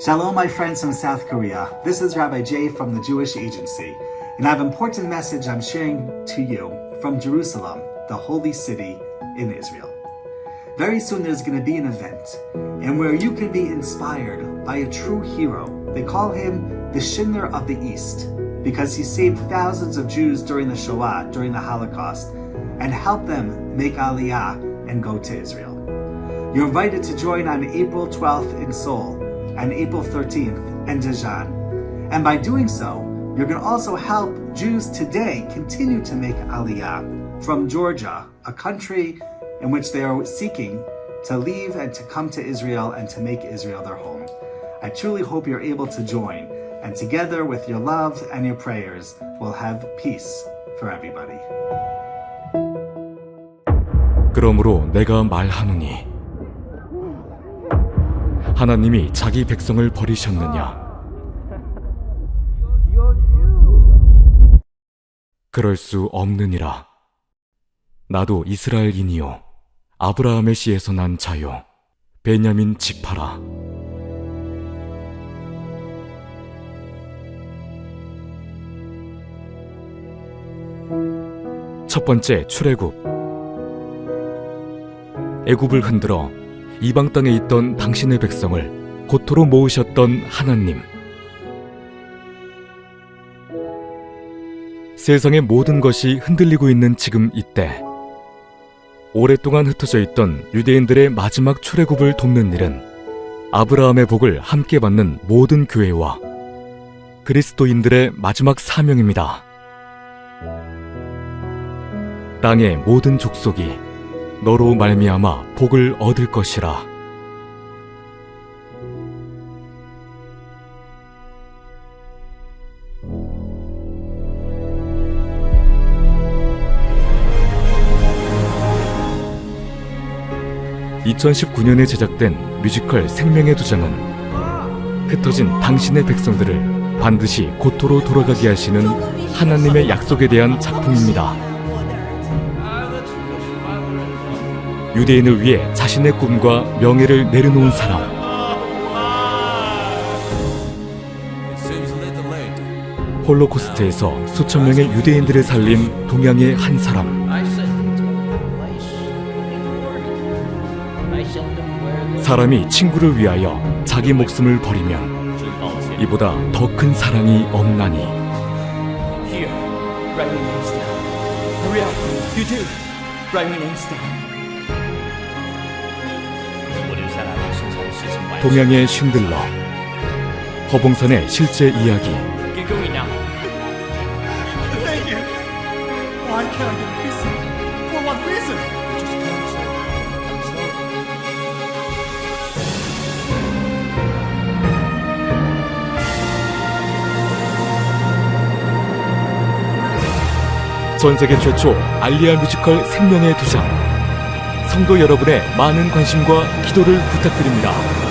Shalom, my friends from South Korea. This is Rabbi Jay from the Jewish Agency, and I have an important message I'm sharing to you from Jerusalem, the holy city in Israel. Very soon there's going to be an event, and where you can be inspired by a true hero. They call him the Schindler of the East, because he saved thousands of Jews during the Shoah, during the Holocaust, and helped them make Aliyah and go to Israel. You're invited to join on April 12th in Seoul and April 13th in Daejeon. And by doing so, you're going to also help Jews today continue to make Aliyah from Georgia, a country in which they are seeking to leave and to come to Israel and to make Israel their home. I truly hope you're able to join, and together with your love and your prayers, we'll have peace for everybody. 그러므로 내가 말하노니 하나님이 자기 백성을 버리셨느냐? 그럴 수 없느니라. 나도 이스라엘인이요. 아브라함의 씨에서 난 자요. 베냐민 지파라. 첫 번째 출애굽. 애굽을 흔들어 이방 땅에 있던 당신의 백성을 고토로 모으셨던 하나님. 세상의 모든 것이 흔들리고 있는 지금 이때 오랫동안 흩어져 있던 유대인들의 마지막 출애굽을 돕는 일은 아브라함의 복을 함께 받는 모든 교회와 그리스도인들의 마지막 사명입니다. 땅의 모든 족속이 너로 말미암아 복을 얻을 것이라. (2019년에) 제작된 뮤지컬 생명의 두 장은 흩어진 당신의 백성들을 반드시 고토로 돌아가게 하시는 하나님의 약속에 대한 작품입니다. 유대인을 위해 자신의 꿈과 명예를 내려놓은 사람. 홀로코스트에서 수천 명의 유대인들을 살린 동양의 한 사람. 사람이 친구를 위하여 자기 목숨을 버리면 이보다 더 큰 사랑이 없나니. Here, write. 동양의 쉰들러. 허봉산의 실제 이야기. 전 세계 최초 알리아 뮤지컬 생명의 두 장. 성도 여러분의 많은 관심과 기도를 부탁드립니다.